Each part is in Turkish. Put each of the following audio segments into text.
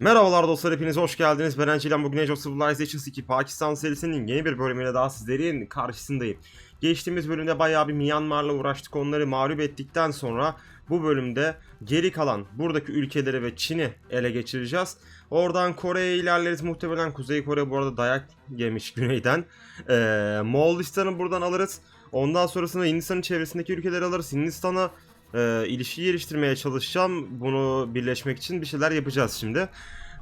Merhabalar dostlar hepiniz hoş geldiniz. Ben Encilen bugün Age of Civilizations 2 Pakistan serisinin yeni bir bölümüyle daha sizlerin karşısındayım. Geçtiğimiz bölümde bayağı bir Myanmar'la uğraştık onları mağlup ettikten sonra bu bölümde geri kalan buradaki ülkeleri ve Çin'i ele geçireceğiz. Oradan Kore'ye ilerleriz muhtemelen Kuzey Kore bu arada dayak yemiş güneyden. Ee, Moğolistan'ı buradan alırız. Ondan sonrasında Hindistan'ın çevresindeki ülkeleri alırız. Hindistan'a e, ilişki geliştirmeye çalışacağım. Bunu birleşmek için bir şeyler yapacağız şimdi.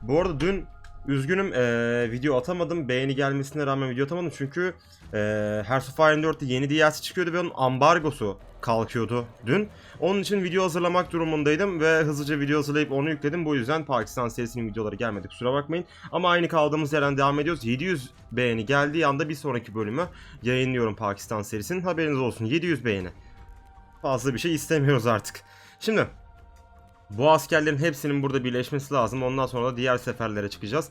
Bu arada dün üzgünüm e, video atamadım. Beğeni gelmesine rağmen video atamadım. Çünkü e, Hearts of Iron 4'te yeni DLC çıkıyordu ve onun ambargosu kalkıyordu dün. Onun için video hazırlamak durumundaydım ve hızlıca video hazırlayıp onu yükledim. Bu yüzden Pakistan serisinin videoları gelmedi kusura bakmayın. Ama aynı kaldığımız yerden devam ediyoruz. 700 beğeni geldiği anda bir sonraki bölümü yayınlıyorum Pakistan serisinin. Haberiniz olsun 700 beğeni. Fazla bir şey istemiyoruz artık. Şimdi bu askerlerin hepsinin burada birleşmesi lazım. Ondan sonra da diğer seferlere çıkacağız.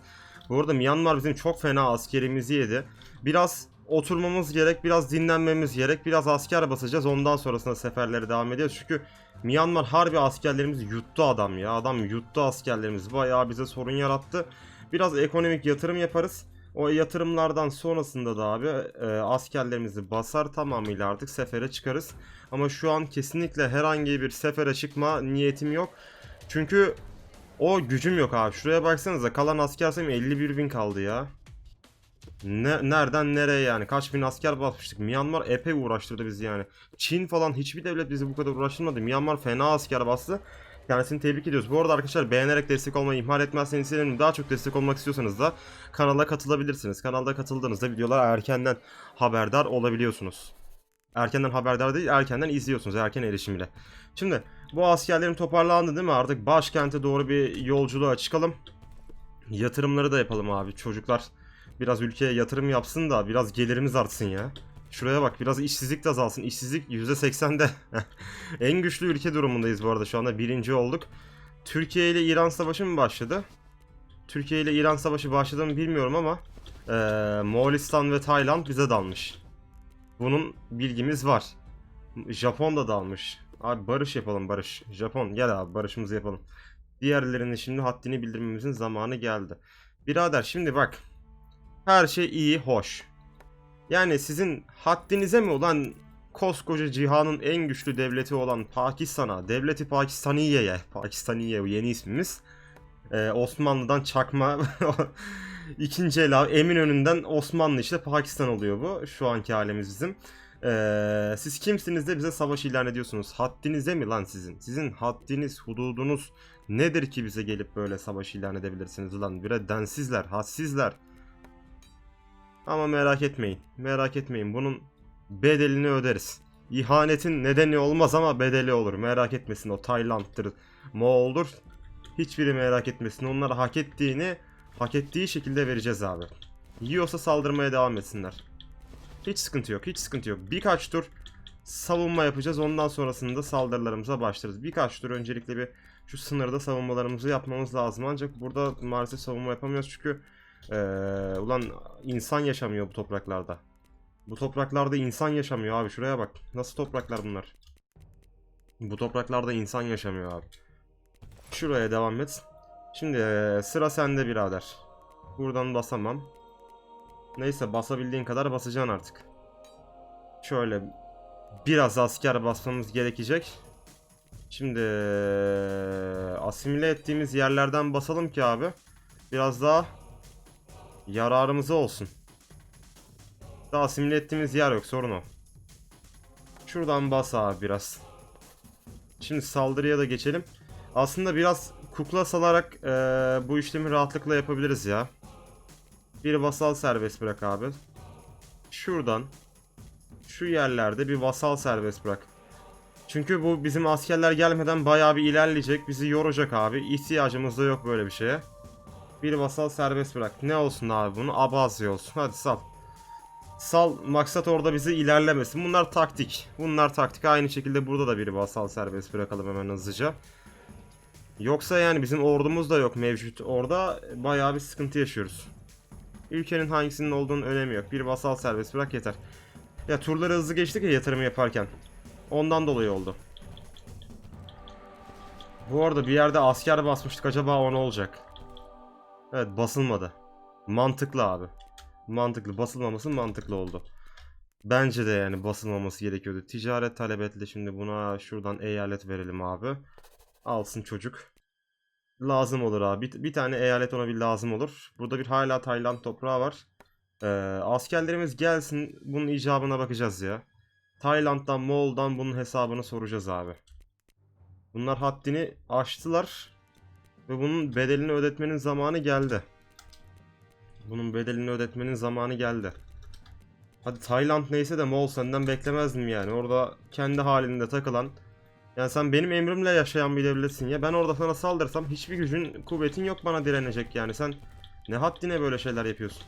Bu arada Myanmar bizim çok fena askerimizi yedi. Biraz oturmamız gerek, biraz dinlenmemiz gerek, biraz asker basacağız. Ondan sonrasında seferlere devam edeceğiz. Çünkü Myanmar harbi askerlerimizi yuttu adam ya. Adam yuttu askerlerimizi. Bayağı bize sorun yarattı. Biraz ekonomik yatırım yaparız. O yatırımlardan sonrasında da abi e, askerlerimizi basar tamamıyla artık sefere çıkarız. Ama şu an kesinlikle herhangi bir sefere çıkma niyetim yok. Çünkü o gücüm yok abi. Şuraya baksanıza kalan asker sayım 51 bin kaldı ya. Ne, nereden nereye yani? Kaç bin asker basmıştık. Myanmar epey uğraştırdı bizi yani. Çin falan hiçbir devlet bizi bu kadar uğraştırmadı. Myanmar fena asker bastı. Kendisini tebrik ediyoruz. Bu arada arkadaşlar beğenerek destek olmayı ihmal etmezseniz sevinirim. Daha çok destek olmak istiyorsanız da kanala katılabilirsiniz. Kanalda katıldığınızda videolar erkenden haberdar olabiliyorsunuz. Erkenden haberdar değil, erkenden izliyorsunuz erken erişimle. Şimdi bu askerlerim toparlandı değil mi? Artık başkente doğru bir yolculuğa çıkalım. Yatırımları da yapalım abi. Çocuklar biraz ülkeye yatırım yapsın da biraz gelirimiz artsın ya. Şuraya bak biraz işsizlik de azalsın. İşsizlik %80'de. en güçlü ülke durumundayız bu arada şu anda. Birinci olduk. Türkiye ile İran savaşı mı başladı? Türkiye ile İran savaşı başladı mı bilmiyorum ama eee Moğolistan ve Tayland bize dalmış. Bunun bilgimiz var. Japon da dalmış. Abi barış yapalım barış. Japon gel abi barışımızı yapalım. Diğerlerinin şimdi haddini bildirmemizin zamanı geldi. Birader şimdi bak. Her şey iyi, hoş. Yani sizin haddinize mi olan koskoca cihanın en güçlü devleti olan Pakistan'a, devleti Pakistaniye'ye, Pakistaniye yeni ismimiz. Ee, Osmanlı'dan çakma ikinci el abi, Eminönü'nden Osmanlı işte Pakistan oluyor bu. Şu anki halimiz bizim. Ee, siz kimsiniz de bize savaş ilan ediyorsunuz. Haddinize mi lan sizin? Sizin haddiniz, hududunuz nedir ki bize gelip böyle savaş ilan edebilirsiniz lan? Bire densizler, hadsizler. Ama merak etmeyin. Merak etmeyin. Bunun bedelini öderiz. İhanetin nedeni olmaz ama bedeli olur. Merak etmesin o Tayland'dır, Moğol'dur. Hiçbiri merak etmesin. Onlara hak ettiğini hak ettiği şekilde vereceğiz abi. Yiyorsa saldırmaya devam etsinler. Hiç sıkıntı yok. Hiç sıkıntı yok. Birkaç tur savunma yapacağız. Ondan sonrasında saldırılarımıza başlarız. Birkaç tur öncelikle bir şu sınırda savunmalarımızı yapmamız lazım. Ancak burada maalesef savunma yapamıyoruz çünkü ee, ulan insan yaşamıyor bu topraklarda. Bu topraklarda insan yaşamıyor abi. Şuraya bak. Nasıl topraklar bunlar? Bu topraklarda insan yaşamıyor abi. Şuraya devam et. Şimdi ee, sıra sende birader. Buradan basamam. Neyse basabildiğin kadar basacaksın artık. Şöyle biraz asker basmamız gerekecek. Şimdi ee, asimile ettiğimiz yerlerden basalım ki abi. Biraz daha yararımıza olsun. Daha asimile ettiğimiz yer yok sorun o. Şuradan bas abi biraz. Şimdi saldırıya da geçelim. Aslında biraz kukla salarak eee, bu işlemi rahatlıkla yapabiliriz ya. Bir vasal serbest bırak abi. Şuradan şu yerlerde bir vasal serbest bırak. Çünkü bu bizim askerler gelmeden bayağı bir ilerleyecek. Bizi yoracak abi. İhtiyacımız da yok böyle bir şeye. Bir vasal serbest bırak. Ne olsun abi bunu? Abazi olsun. Hadi sal. Sal maksat orada bizi ilerlemesin. Bunlar taktik. Bunlar taktik. Aynı şekilde burada da bir vasal serbest bırakalım hemen hızlıca. Yoksa yani bizim ordumuz da yok mevcut. Orada bayağı bir sıkıntı yaşıyoruz. Ülkenin hangisinin olduğunun önemi yok. Bir vasal serbest bırak yeter. Ya turları hızlı geçtik ya yatırım yaparken. Ondan dolayı oldu. Bu arada bir yerde asker basmıştık. Acaba o ne olacak? Evet basılmadı. Mantıklı abi. Mantıklı. Basılmaması mantıklı oldu. Bence de yani basılmaması gerekiyordu. Ticaret talep etti. Şimdi buna şuradan eyalet verelim abi. Alsın çocuk. Lazım olur abi. Bir, bir tane eyalet ona bir lazım olur. Burada bir hala Tayland toprağı var. Ee, askerlerimiz gelsin. Bunun icabına bakacağız ya. Tayland'dan, Moğol'dan bunun hesabını soracağız abi. Bunlar haddini aştılar. Ve bunun bedelini ödetmenin zamanı geldi. Bunun bedelini ödetmenin zamanı geldi. Hadi Tayland neyse de Moğol senden beklemezdim yani. Orada kendi halinde takılan. Yani sen benim emrimle yaşayan bir devletsin ya. Ben orada sana saldırsam hiçbir gücün, kuvvetin yok bana direnecek yani. Sen ne haddine böyle şeyler yapıyorsun?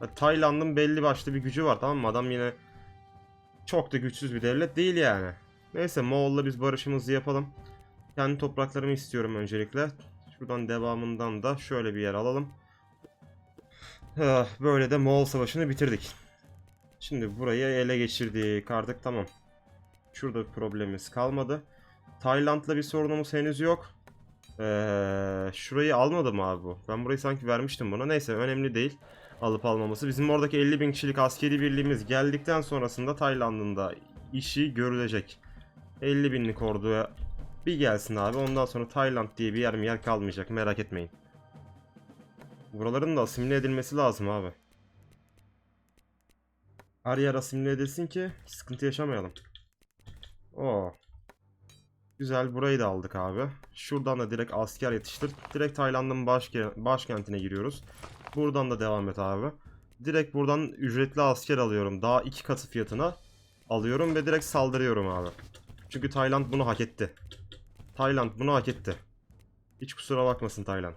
Hadi Tayland'ın belli başlı bir gücü var tamam mı? Adam yine çok da güçsüz bir devlet değil yani. Neyse Moğol'la biz barışımızı yapalım. Kendi topraklarımı istiyorum öncelikle. Şuradan devamından da şöyle bir yer alalım. Ah, Böyle de Moğol Savaşı'nı bitirdik. Şimdi burayı ele geçirdik artık tamam. Şurada bir problemimiz kalmadı. Tayland'la bir sorunumuz henüz yok. Ee, şurayı almadı mı abi bu? Ben burayı sanki vermiştim buna. Neyse önemli değil. Alıp almaması. Bizim oradaki 50 bin kişilik askeri birliğimiz geldikten sonrasında Tayland'ın da işi görülecek. 50 binlik orduya bir gelsin abi. Ondan sonra Tayland diye bir yer mi yer kalmayacak. Merak etmeyin. Buraların da asimile edilmesi lazım abi. Her yer asimile edilsin ki sıkıntı yaşamayalım. Oo. Güzel burayı da aldık abi. Şuradan da direkt asker yetiştir. Direkt Tayland'ın başke başkentine giriyoruz. Buradan da devam et abi. Direkt buradan ücretli asker alıyorum. Daha iki katı fiyatına alıyorum ve direkt saldırıyorum abi. Çünkü Tayland bunu hak etti. Tayland bunu hak etti. Hiç kusura bakmasın Tayland.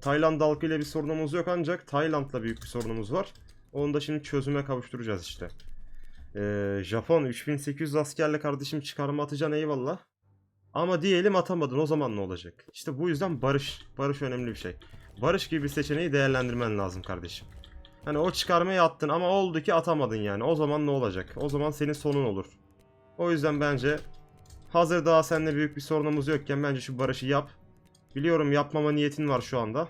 Tayland halkıyla bir sorunumuz yok ancak Tayland'la büyük bir sorunumuz var. Onu da şimdi çözüme kavuşturacağız işte. Ee, Japon 3800 askerle kardeşim çıkarma atacaksın eyvallah. Ama diyelim atamadın o zaman ne olacak? İşte bu yüzden barış. Barış önemli bir şey. Barış gibi bir seçeneği değerlendirmen lazım kardeşim. Hani o çıkarmayı attın ama oldu ki atamadın yani. O zaman ne olacak? O zaman senin sonun olur. O yüzden bence hazır daha seninle büyük bir sorunumuz yokken bence şu barışı yap. Biliyorum yapmama niyetin var şu anda.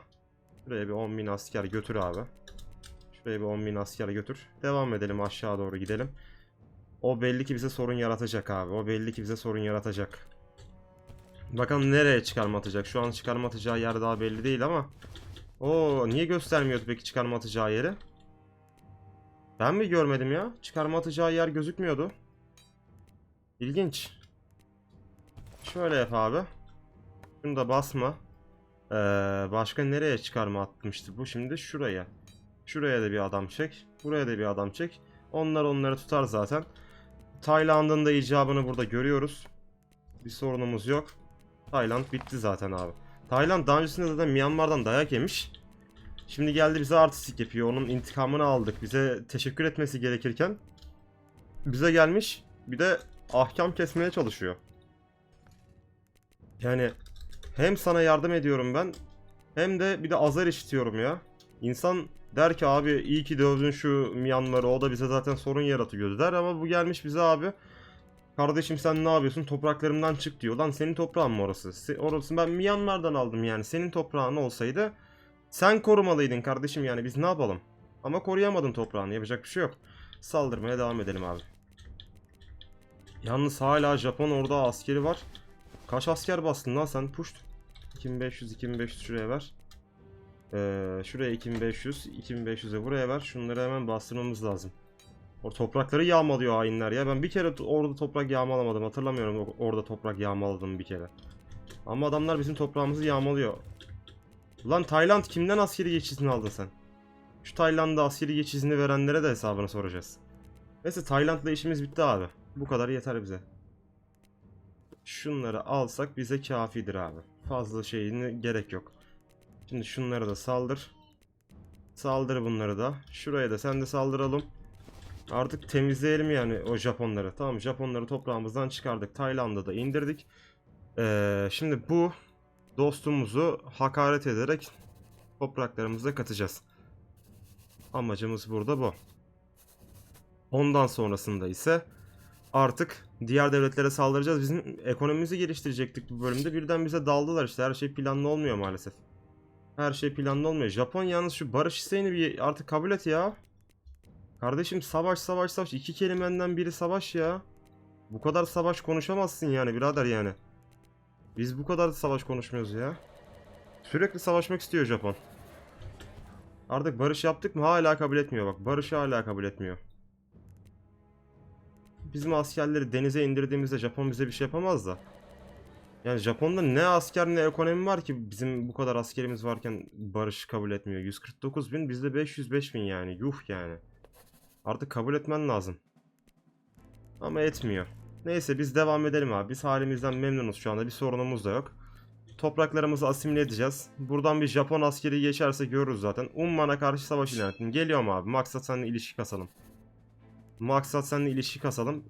Şuraya bir 10.000 asker götür abi. Şuraya bir 10.000 asker götür. Devam edelim aşağı doğru gidelim. O belli ki bize sorun yaratacak abi. O belli ki bize sorun yaratacak. Bakalım nereye çıkarma atacak. Şu an çıkarma atacağı yer daha belli değil ama. O niye göstermiyordu peki çıkarma atacağı yeri? Ben mi görmedim ya? Çıkarma atacağı yer gözükmüyordu. İlginç. Şöyle yap abi. Şunu da basma. Ee, başka nereye çıkarma atmıştı bu? Şimdi şuraya. Şuraya da bir adam çek. Buraya da bir adam çek. Onlar onları tutar zaten. Tayland'ın da icabını burada görüyoruz. Bir sorunumuz yok. Tayland bitti zaten abi. Tayland daha öncesinde zaten Myanmar'dan dayak yemiş. Şimdi geldi bize artistik yapıyor. Onun intikamını aldık. Bize teşekkür etmesi gerekirken bize gelmiş bir de ahkam kesmeye çalışıyor. Yani hem sana yardım ediyorum ben hem de bir de azar işitiyorum ya. İnsan der ki abi iyi ki dövdün şu Myanmar'ı o da bize zaten sorun yaratıyordu der ama bu gelmiş bize abi Kardeşim sen ne yapıyorsun topraklarımdan çık diyor. Lan senin toprağın mı orası? Se- orası ben Myanmar'dan aldım yani. Senin toprağın olsaydı sen korumalıydın kardeşim yani biz ne yapalım? Ama koruyamadın toprağını yapacak bir şey yok. Saldırmaya devam edelim abi. Yalnız hala Japon orada askeri var. Kaç asker bastın lan sen puşt. 2500 2500 şuraya ver. Ee, şuraya 2500 2500'e buraya ver. Şunları hemen bastırmamız lazım. O toprakları yağmalıyor hainler ya. Ben bir kere orada toprak yağmalamadım. Hatırlamıyorum orada toprak yağmaladım bir kere. Ama adamlar bizim toprağımızı yağmalıyor. Lan Tayland kimden askeri geçizini aldın sen? Şu Tayland'da askeri geçizini verenlere de hesabını soracağız. Neyse Tayland'la işimiz bitti abi. Bu kadar yeter bize. Şunları alsak bize kafidir abi. Fazla şeyine gerek yok. Şimdi şunlara da saldır. Saldır bunları da. Şuraya da sen de saldıralım. Artık temizleyelim yani o Japonları. Tamam Japonları toprağımızdan çıkardık. Tayland'a da indirdik. Ee, şimdi bu dostumuzu hakaret ederek topraklarımıza katacağız. Amacımız burada bu. Ondan sonrasında ise artık diğer devletlere saldıracağız. Bizim ekonomimizi geliştirecektik bu bölümde. Birden bize daldılar işte. Her şey planlı olmuyor maalesef. Her şey planlı olmuyor. Japon yalnız şu barış isteğini bir artık kabul et ya. Kardeşim savaş savaş savaş. iki kelimenden biri savaş ya. Bu kadar savaş konuşamazsın yani birader yani. Biz bu kadar savaş konuşmuyoruz ya. Sürekli savaşmak istiyor Japon. Artık barış yaptık mı hala kabul etmiyor bak. Barışı hala kabul etmiyor. Bizim askerleri denize indirdiğimizde Japon bize bir şey yapamaz da. Yani Japon'da ne asker ne ekonomi var ki bizim bu kadar askerimiz varken barışı kabul etmiyor. 149 bin bizde 505 bin yani. Yuh yani. Artık kabul etmen lazım. Ama etmiyor. Neyse biz devam edelim abi. Biz halimizden memnunuz şu anda. Bir sorunumuz da yok. Topraklarımızı asimile edeceğiz. Buradan bir Japon askeri geçerse görürüz zaten. Umman'a karşı savaş ilan ettim. Geliyorum abi. Maksat seninle ilişki kasalım. Maksat seninle ilişki kasalım.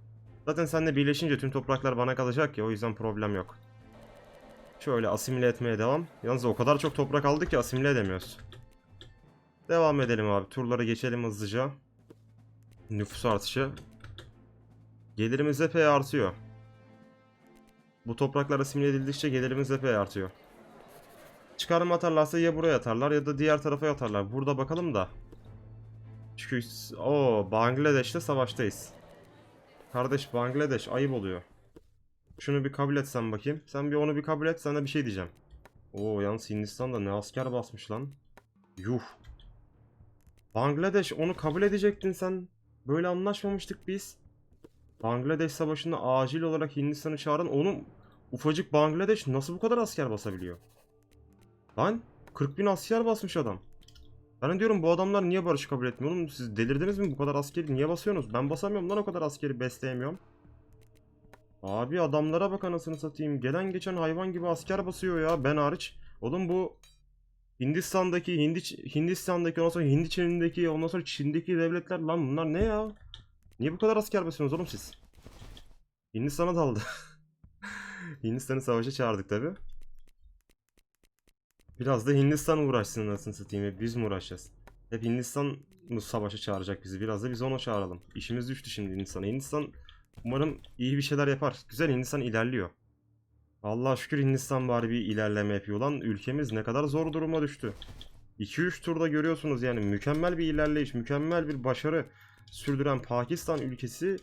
Zaten seninle birleşince tüm topraklar bana kalacak ya. O yüzden problem yok. Şöyle asimile etmeye devam. Yalnız o kadar çok toprak aldık ki asimile edemiyoruz. Devam edelim abi. Turları geçelim hızlıca. Nüfus artışı. Gelirimiz epey artıyor. Bu topraklar asimile edildikçe gelirimiz epey artıyor. Çıkarım atarlarsa ya buraya atarlar ya da diğer tarafa atarlar. Burada bakalım da. Çünkü o Bangladeş'te savaştayız. Kardeş Bangladeş ayıp oluyor. Şunu bir kabul etsen bakayım. Sen bir onu bir kabul et sana bir şey diyeceğim. Oo yalnız Hindistan'da ne asker basmış lan. Yuh. Bangladeş onu kabul edecektin sen. Böyle anlaşmamıştık biz. Bangladeş savaşında acil olarak Hindistan'ı çağıran onun ufacık Bangladeş nasıl bu kadar asker basabiliyor? Lan 40 bin asker basmış adam. Ben diyorum bu adamlar niye barışı kabul etmiyor oğlum? Siz delirdiniz mi bu kadar askeri niye basıyorsunuz? Ben basamıyorum lan o kadar askeri besleyemiyorum. Abi adamlara bak anasını satayım. Gelen geçen hayvan gibi asker basıyor ya ben hariç. Oğlum bu Hindistan'daki, Hindi, Hindistan'daki, ondan sonra Hindi Çin'indeki, ondan sonra Çin'deki devletler lan bunlar ne ya? Niye bu kadar asker basıyorsunuz oğlum siz? Hindistan'a daldı. Hindistan'ı savaşa çağırdık tabi. Biraz da Hindistan uğraşsın anasını satayım. Biz mi uğraşacağız? Hep Hindistan mı savaşa çağıracak bizi? Biraz da biz ona çağıralım. İşimiz düştü şimdi Hindistan'a. Hindistan umarım iyi bir şeyler yapar. Güzel Hindistan ilerliyor. Allah şükür Hindistan bari bir ilerleme yapıyor lan. Ülkemiz ne kadar zor duruma düştü. 2-3 turda görüyorsunuz yani mükemmel bir ilerleyiş, mükemmel bir başarı sürdüren Pakistan ülkesi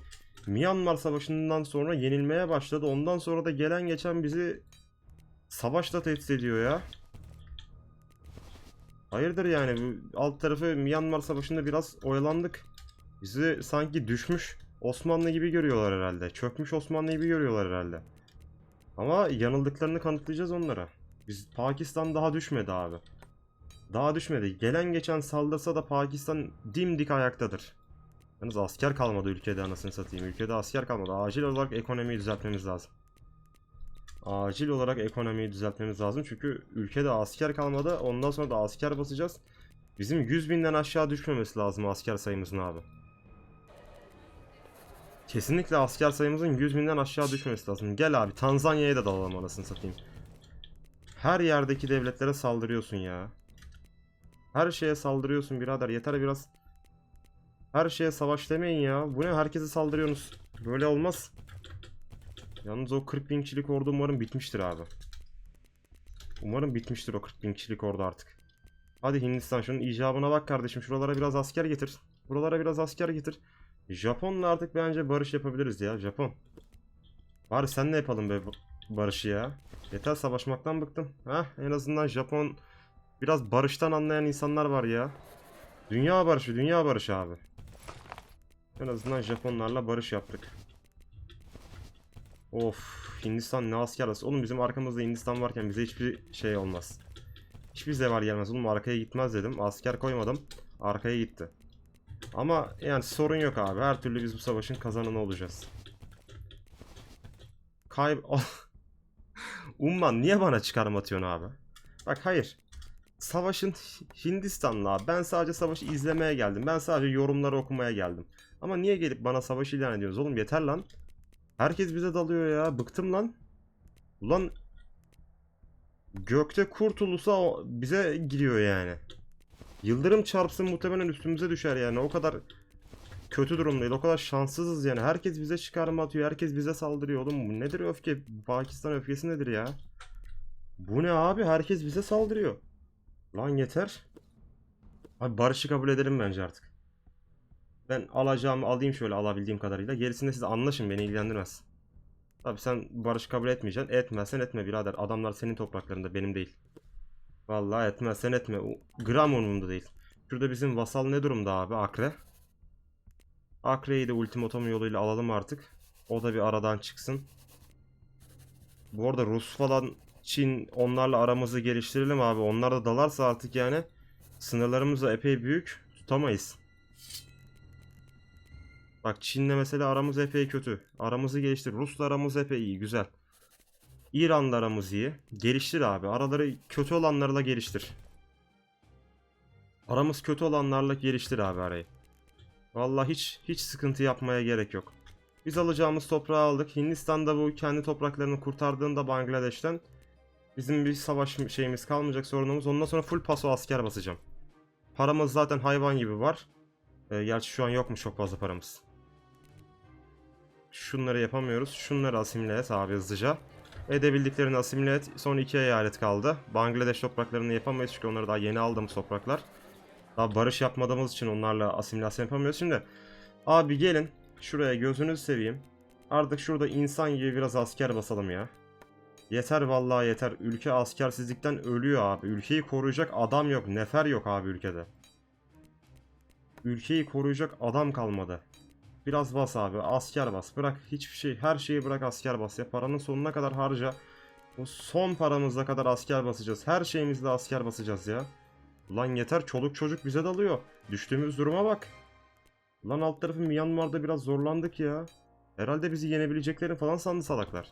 Myanmar Savaşı'ndan sonra yenilmeye başladı. Ondan sonra da gelen geçen bizi savaşla tehdit ediyor ya. Hayırdır yani alt tarafı Myanmar Savaşı'nda biraz oyalandık. Bizi sanki düşmüş Osmanlı gibi görüyorlar herhalde. Çökmüş Osmanlı gibi görüyorlar herhalde. Ama yanıldıklarını kanıtlayacağız onlara. Biz Pakistan daha düşmedi abi. Daha düşmedi. Gelen geçen saldırsa da Pakistan dimdik ayaktadır. Yalnız asker kalmadı ülkede anasını satayım. Ülkede asker kalmadı. Acil olarak ekonomiyi düzeltmemiz lazım. Acil olarak ekonomiyi düzeltmemiz lazım. Çünkü ülkede asker kalmadı. Ondan sonra da asker basacağız. Bizim 100 binden aşağı düşmemesi lazım asker sayımızın abi. Kesinlikle asker sayımızın 100 binden aşağı düşmemesi lazım. Gel abi Tanzanya'ya da dalalım anasını satayım. Her yerdeki devletlere saldırıyorsun ya. Her şeye saldırıyorsun birader. Yeter biraz. Her şeye savaş demeyin ya. Bu ne? Herkese saldırıyorsunuz. Böyle olmaz. Yalnız o 40 bin kişilik ordu umarım bitmiştir abi. Umarım bitmiştir o 40 bin kişilik ordu artık. Hadi Hindistan şunun icabına bak kardeşim. Şuralara biraz asker getir. Buralara biraz asker getir. Japon'la artık bence barış yapabiliriz ya Japon. Bari senle yapalım be barışı ya. Yeter savaşmaktan bıktım. Heh en azından Japon biraz barıştan anlayan insanlar var ya. Dünya barışı, dünya barışı abi. En azından Japonlarla barış yaptık. Of, Hindistan ne asker arası. Oğlum bizim arkamızda Hindistan varken bize hiçbir şey olmaz. Hiçbir zeval gelmez. Oğlum arkaya gitmez dedim. Asker koymadım. Arkaya gitti. Ama yani sorun yok abi. Her türlü biz bu savaşın kazananı olacağız. Kayb... Umman niye bana çıkarım atıyorsun abi? Bak hayır. Savaşın Hindistan'la. Ben sadece savaşı izlemeye geldim. Ben sadece yorumları okumaya geldim. Ama niye gelip bana savaş ilan ediyorsunuz oğlum yeter lan. Herkes bize dalıyor ya. Bıktım lan. Ulan gökte kurt ulusa o bize giriyor yani. Yıldırım çarpsın muhtemelen üstümüze düşer yani. O kadar kötü durumdayız. O kadar şanssızız yani. Herkes bize çıkarma atıyor. Herkes bize saldırıyor oğlum. Bu nedir öfke? Pakistan öfkesi nedir ya? Bu ne abi? Herkes bize saldırıyor. Lan yeter. Abi barışı kabul edelim bence artık. Ben alacağımı alayım şöyle alabildiğim kadarıyla. Gerisinde siz anlaşın beni ilgilendirmez. Tabi sen barış kabul etmeyeceksin. Etmezsen etme birader. Adamlar senin topraklarında benim değil. Vallahi etmezsen etme. O Gram umurumda değil. Şurada bizim vasal ne durumda abi Akre? Akre'yi de ultimatom yoluyla alalım artık. O da bir aradan çıksın. Bu arada Rus falan Çin onlarla aramızı geliştirelim abi. Onlar da dalarsa artık yani sınırlarımız da epey büyük. Tutamayız. Bak Çin'le mesela aramız epey kötü. Aramızı geliştir. Rus'la aramız epey iyi. Güzel. İran'la aramız iyi. Geliştir abi. Araları kötü olanlarla geliştir. Aramız kötü olanlarla geliştir abi arayı. Vallahi hiç hiç sıkıntı yapmaya gerek yok. Biz alacağımız toprağı aldık. Hindistan'da bu kendi topraklarını kurtardığında Bangladeş'ten bizim bir savaş şeyimiz kalmayacak sorunumuz. Ondan sonra full paso asker basacağım. Paramız zaten hayvan gibi var. Ee, gerçi şu an yokmuş çok fazla paramız. Şunları yapamıyoruz. Şunları asimile et abi hızlıca. Edebildiklerini asimile et. Son iki eyalet kaldı. Bangladeş topraklarını yapamayız çünkü onları daha yeni aldığımız topraklar. Daha barış yapmadığımız için onlarla asimilasyon yapamıyoruz. Şimdi abi gelin şuraya gözünüzü seveyim. Artık şurada insan gibi biraz asker basalım ya. Yeter vallahi yeter. Ülke askersizlikten ölüyor abi. Ülkeyi koruyacak adam yok. Nefer yok abi ülkede. Ülkeyi koruyacak adam kalmadı. Biraz bas abi. Asker bas. Bırak hiçbir şey. Her şeyi bırak asker bas ya. Paranın sonuna kadar harca. Bu son paramıza kadar asker basacağız. Her şeyimizde asker basacağız ya. Ulan yeter çoluk çocuk bize dalıyor. Düştüğümüz duruma bak. Lan alt tarafı Myanmar'da biraz zorlandık ya. Herhalde bizi yenebileceklerini falan sandı salaklar.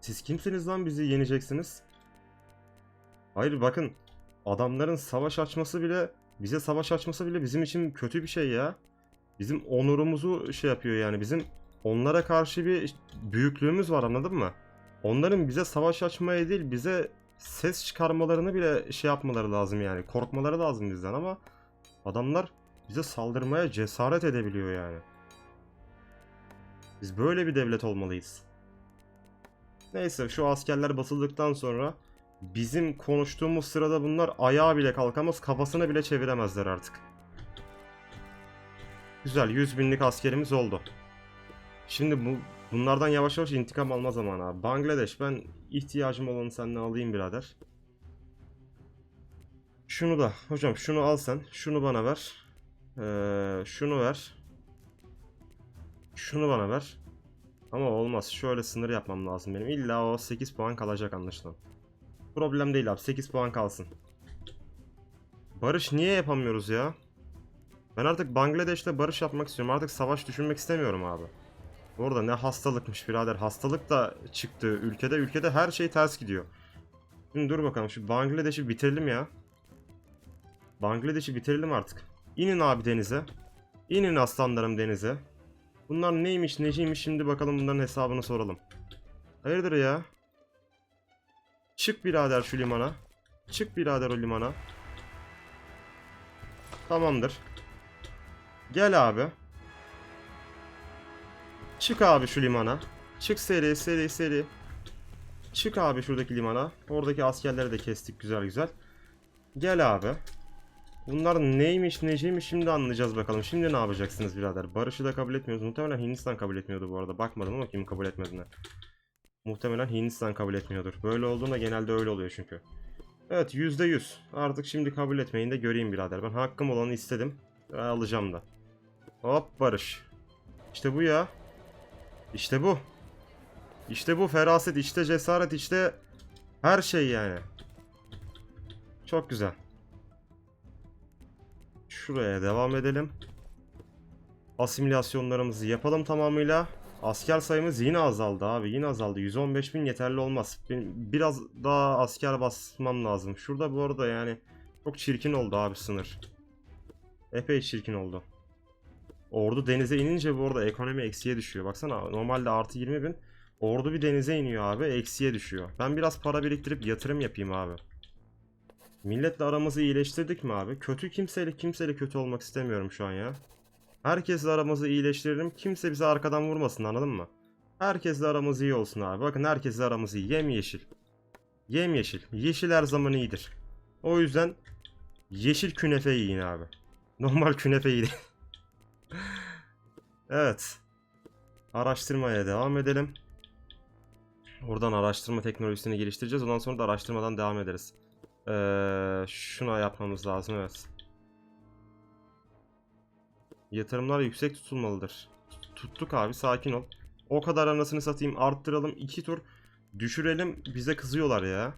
Siz kimsiniz lan bizi yeneceksiniz? Hayır bakın. Adamların savaş açması bile bize savaş açması bile bizim için kötü bir şey ya. Bizim onurumuzu şey yapıyor yani. Bizim onlara karşı bir büyüklüğümüz var anladın mı? Onların bize savaş açmaya değil bize ses çıkarmalarını bile şey yapmaları lazım yani. Korkmaları lazım bizden ama adamlar bize saldırmaya cesaret edebiliyor yani. Biz böyle bir devlet olmalıyız. Neyse şu askerler basıldıktan sonra bizim konuştuğumuz sırada bunlar ayağa bile kalkamaz, kafasını bile çeviremezler artık. Güzel 100 binlik askerimiz oldu. Şimdi bu bunlardan yavaş yavaş intikam alma zamanı abi. Bangladeş ben ihtiyacım olanı senden alayım birader. Şunu da hocam şunu al sen. Şunu bana ver. Ee, şunu ver. Şunu bana ver. Ama olmaz. Şöyle sınır yapmam lazım benim. İlla o 8 puan kalacak anlaşılan. Problem değil abi. 8 puan kalsın. Barış niye yapamıyoruz ya? Ben artık Bangladeş'te barış yapmak istiyorum. Artık savaş düşünmek istemiyorum abi. Bu arada ne hastalıkmış birader. Hastalık da çıktı ülkede. Ülkede her şey ters gidiyor. Şimdi dur bakalım şu Bangladeş'i bitirelim ya. Bangladeş'i bitirelim artık. İnin abi denize. İnin aslanlarım denize. Bunlar neymiş neciymiş şimdi bakalım bunların hesabını soralım. Hayırdır ya? Çık birader şu limana. Çık birader o limana. Tamamdır. Gel abi. Çık abi şu limana. Çık seri seri seri. Çık abi şuradaki limana. Oradaki askerleri de kestik güzel güzel. Gel abi. Bunlar neymiş neciymiş şimdi anlayacağız bakalım. Şimdi ne yapacaksınız birader? Barışı da kabul etmiyoruz. Muhtemelen Hindistan kabul etmiyordu bu arada. Bakmadım ama kim kabul etmediğine. Muhtemelen Hindistan kabul etmiyordur. Böyle olduğunda genelde öyle oluyor çünkü. Evet %100. Artık şimdi kabul etmeyin de göreyim birader. Ben hakkım olanı istedim. Alacağım da. Hop barış. İşte bu ya. İşte bu. İşte bu feraset, işte cesaret, işte her şey yani. Çok güzel. Şuraya devam edelim. Asimilasyonlarımızı yapalım tamamıyla. Asker sayımız yine azaldı abi. Yine azaldı. 115 bin yeterli olmaz. Biraz daha asker basmam lazım. Şurada bu arada yani çok çirkin oldu abi sınır. Epey çirkin oldu. Ordu denize inince bu arada ekonomi eksiye düşüyor. Baksana normalde artı 20 bin. Ordu bir denize iniyor abi eksiye düşüyor. Ben biraz para biriktirip yatırım yapayım abi. Milletle aramızı iyileştirdik mi abi? Kötü kimseyle kimseyle kötü olmak istemiyorum şu an ya. Herkesle aramızı iyileştirelim. Kimse bize arkadan vurmasın anladın mı? Herkesle aramız iyi olsun abi. Bakın herkesle aramız iyi. Yem yeşil. Yem yeşil. Yeşil her zaman iyidir. O yüzden yeşil künefe yiyin abi. Normal künefe yiyin. evet. Araştırmaya devam edelim. Oradan araştırma teknolojisini geliştireceğiz. Ondan sonra da araştırmadan devam ederiz. Ee, şuna yapmamız lazım evet. Yatırımlar yüksek tutulmalıdır. Tuttuk abi sakin ol. O kadar anasını satayım arttıralım iki tur düşürelim bize kızıyorlar ya.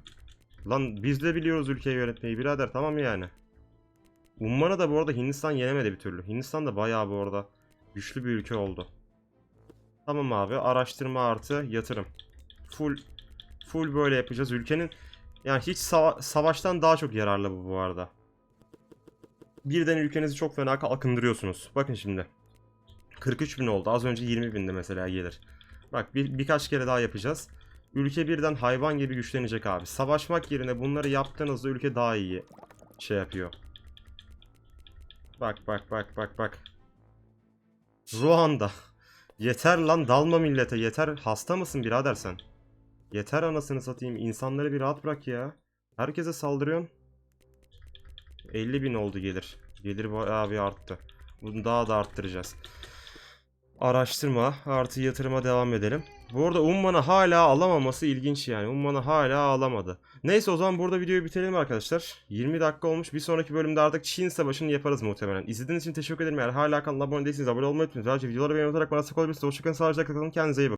Lan biz de biliyoruz ülkeyi yönetmeyi birader tamam yani. Umman'a da bu arada Hindistan yenemedi bir türlü. Hindistan da bayağı bu arada güçlü bir ülke oldu. Tamam abi araştırma artı yatırım. Full full böyle yapacağız. Ülkenin yani hiç sava- savaştan daha çok yararlı bu bu arada. Birden ülkenizi çok fena akındırıyorsunuz. Bakın şimdi. 43 bin oldu. Az önce 20 bindi mesela gelir. Bak bir, birkaç kere daha yapacağız. Ülke birden hayvan gibi güçlenecek abi. Savaşmak yerine bunları yaptığınızda ülke daha iyi şey yapıyor. Bak bak bak bak bak. Ruanda. Yeter lan dalma millete yeter. Hasta mısın birader sen? Yeter anasını satayım. İnsanları bir rahat bırak ya. Herkese saldırıyorsun. 50 bin oldu gelir. Gelir bayağı bir arttı. Bunu daha da arttıracağız. Araştırma artı yatırıma devam edelim. Bu arada Umman'ı hala alamaması ilginç yani. Umman'ı hala alamadı. Neyse o zaman burada videoyu bitirelim arkadaşlar. 20 dakika olmuş. Bir sonraki bölümde artık Çin Savaşı'nı yaparız muhtemelen. İzlediğiniz için teşekkür ederim. Eğer hala kanala abone değilseniz abone olmayı unutmayın. Ayrıca videoları beğeni olarak bana destek olabilirsiniz. Hoşçakalın. Sağlıcakla kalın. Kendinize iyi bakın.